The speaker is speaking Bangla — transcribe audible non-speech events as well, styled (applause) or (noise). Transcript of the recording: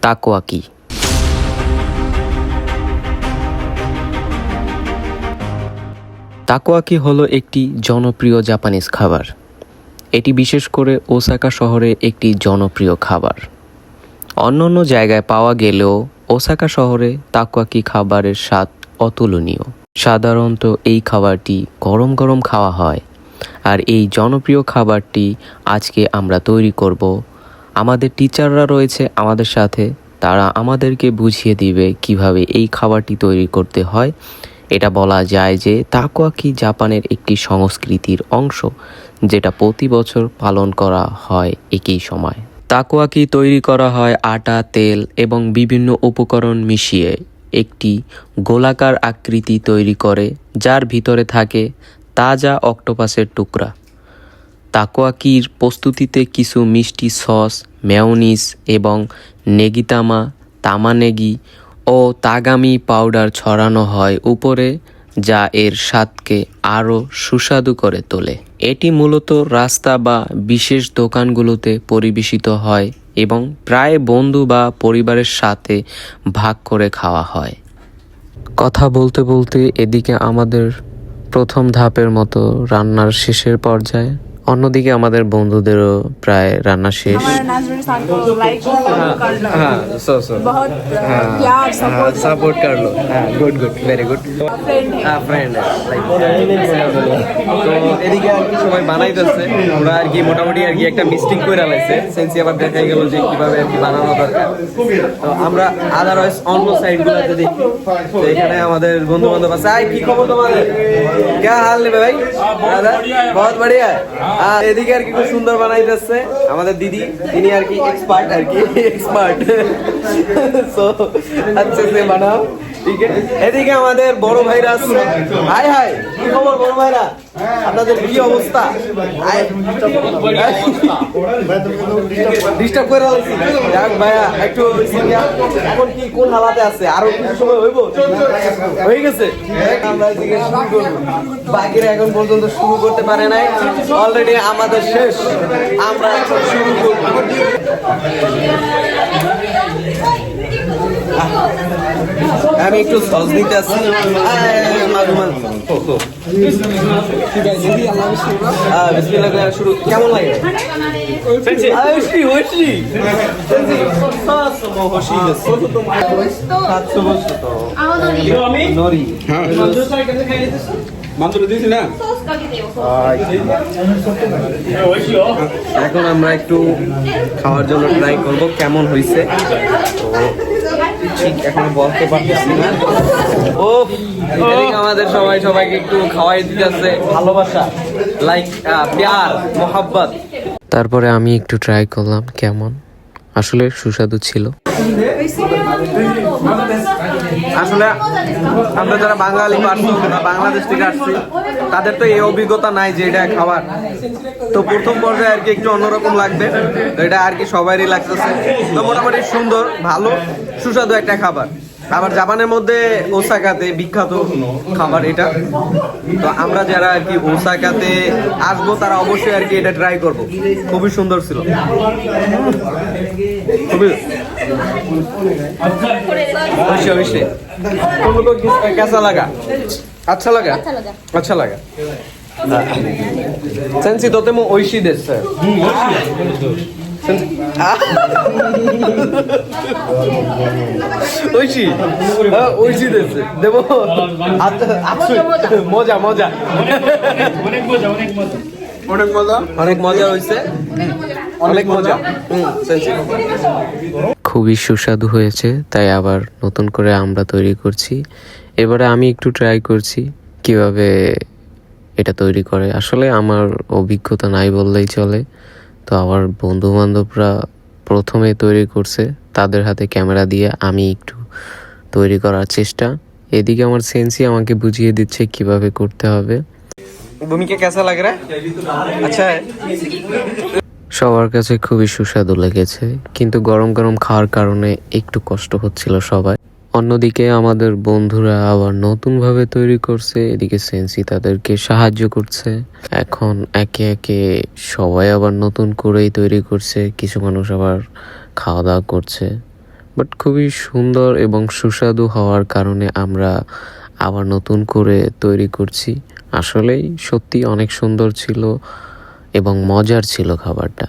তাকোয়াকি তাকোয়াকি হলো একটি জনপ্রিয় জাপানিজ খাবার? এটি বিশেষ করে ওসাকা শহরে একটি জনপ্রিয় খাবার। অন্যান্য জায়গায় পাওয়া গেলেও ওসাকা শহরে তাকোয়াকি খাবারের স্বাদ অতুলনীয়। সাধারণত এই খাবারটি গরম গরম খাওয়া হয়। আর এই জনপ্রিয় খাবারটি আজকে আমরা তৈরি করব আমাদের টিচাররা রয়েছে আমাদের সাথে, তারা আমাদেরকে বুঝিয়ে দিবে কীভাবে এই খাবারটি তৈরি করতে হয়। এটা বলা যায় যে তাকোয়াকি জাপানের একটি সংস্কৃতির অংশ, যেটা প্রতি বছর পালন করা হয় একই সময়। তাকোয়াকি তৈরি করা হয় আটা, তেল এবং বিভিন্ন উপকরণ মিশিয়ে একটি গোলাকার আকৃতি তৈরি করে, যার ভিতরে থাকে তাজা অক্টোপাসের টুকরা। তাকোয়াকির প্রস্তুতিতে কিছু মিষ্টি সস মেয়োনিজ এবং নেগিতামা, তামানেগি ও তাগামি পাউডার ছড়ানো হয় উপরে, যা এর স্বাদকে আরও সুস্বাদু করে তোলে। এটি মূলত রাস্তা বা বিশেষ দোকানগুলোতে পরিবেশিত হয় এবং প্রায় বন্ধু বা পরিবারের সাথে ভাগ করে খাওয়া হয়। কথা বলতে বলতে এদিকে আমাদের প্রথম ধাপের মতো রান্নার শেষের পর্যায়ে অন্যদিকে আমাদের বন্ধুদেরও প্রায় রান্না শেষ हमारा नाजर सान को लाइक कर लो हाँ सो सो बहुत प्यार सपोर्ट सपोर्ट कर लो हाँ good good very good friend है হ্যাঁ ফ্রেন্ড তো এদিকে আর কি সবাই বানাইতেছে আমরা আর কি মোটামুটি আর কি একটা মিস্টিং করে লাইছে সেন্সি আবার দেখাই গেল যে কিভাবে আর কি বানানো দরকার তো আমরা আদারওয়াইজ অন্য সাইড গুলোতে দেখি তো এখানে আমাদের বন্ধু বান্ধব আছে আই কি খবর তোমাদের কে হাল নেবে ভাই দাদা বহুত বড়িয়া আর এদিকে আর কি খুব সুন্দর বানাইতেছে আমাদের দিদি। তিনি আর কি এক্সপার্ট আর কি (laughs) এক্সপার্ট সো (laughs) আচ্ছা সে বানাও। এদিকে আমাদের বড় ভাইরা আছে। হাই হাই, কি খবর বড় ভাইরা? আপনাদের কি অবস্থা? ডিস্টার্ব করে যাক ভাইয়া, একটু এখন কি কোন হালাতে আছে? আরও কিছু সময় হইব? হয়ে গেছে? আমরা এদিকে শুরু করব। বাকিরা এখন পর্যন্ত শুরু করতে পারে নাই। অলরেডি আমাদের শেষ। আমরা এখন শুরু করব। আমি একটু সস দিতে আসছি। শুরু। কেমন লাগে? না এখন আমরা একটু খাওয়ার জন্য ট্রাই করব কেমন হয়েছে তো ঠিক, এখন বলতে পারতেছি না। ও আমাদের সবাই, সবাইকে একটু খাওয়াই দিতেছে। ভালোবাসা লাইক প্যার, মোহাব্বত। তারপরে আমি একটু ট্রাই করলাম কেমন। আসলে সুস্বাদু ছিল। আসলে আমরা যারা বাঙালি বাংলাদেশ থেকে আসছি, তাদের তো এই অভিজ্ঞতা নাই যে এটা খাবার। তো প্রথম পর্যায়ে আর কি একটু অন্যরকম লাগবে। এটা আর কি সবারই লাগতেছে তো মোটামুটি সুন্দর, ভালো, সুস্বাদু একটা খাবার। আবার জাপানের মধ্যে ওসাকাতে বিখ্যাত খাবার এটা। তো আমরা যারা আর কি ওসাকাতে আসব তারা অবশ্যই আর কি এটা ট্রাই করব। খুবই সুন্দর ছিল। খুবই অবশ্যই অবশ্যই। কেসা লাগা? আচ্ছা লাগা? আচ্ছা লাগা। আচ্ছা সেন্সি তোতে মো ঐশী দেশ স্যার ঐশী ঐশী দেশ দেব মজা মজা অনেক মজা অনেক মজা অনেক মজা অনেক মজা হয়েছে অনেক মজা খুবই সুস্বাদু হয়েছে তাই আবার নতুন করে আমরা তৈরি করছি। এবারে আমি একটু ট্রাই করছি কীভাবে এটা তৈরি করে। আসলে আমার অভিজ্ঞতা নাই বললেই চলে। তো আমার বন্ধু বান্ধবরা প্রথমে তৈরি করছে তাদের হাতে ক্যামেরা দিয়ে আমি একটু তৈরি করার চেষ্টা। এদিকে আমার সেন্সি আমাকে বুঝিয়ে দিচ্ছে কীভাবে করতে হবে। ভূমিকা কেসা লাগ রা? আচ্ছা। সবার কাছে খুবই সুস্বাদু লেগেছে কিন্তু গরম গরম খাওয়ার কারণে একটু কষ্ট হচ্ছিল সবাই। অন্যদিকে আমাদের বন্ধুরা আবার নতুনভাবে তৈরি করছে, এদিকে সেন্সি তাদেরকে সাহায্য করছে। এখন একে একে সবাই আবার নতুন করেই তৈরি করছে, কিছু মানুষ আবার খাওয়া দাওয়া করছে। বাট খুবই সুন্দর এবং সুস্বাদু হওয়ার কারণে আমরা আবার নতুন করে তৈরি করছি। আসলেই সত্যি অনেক সুন্দর ছিল এবং মজার ছিল খাবারটা।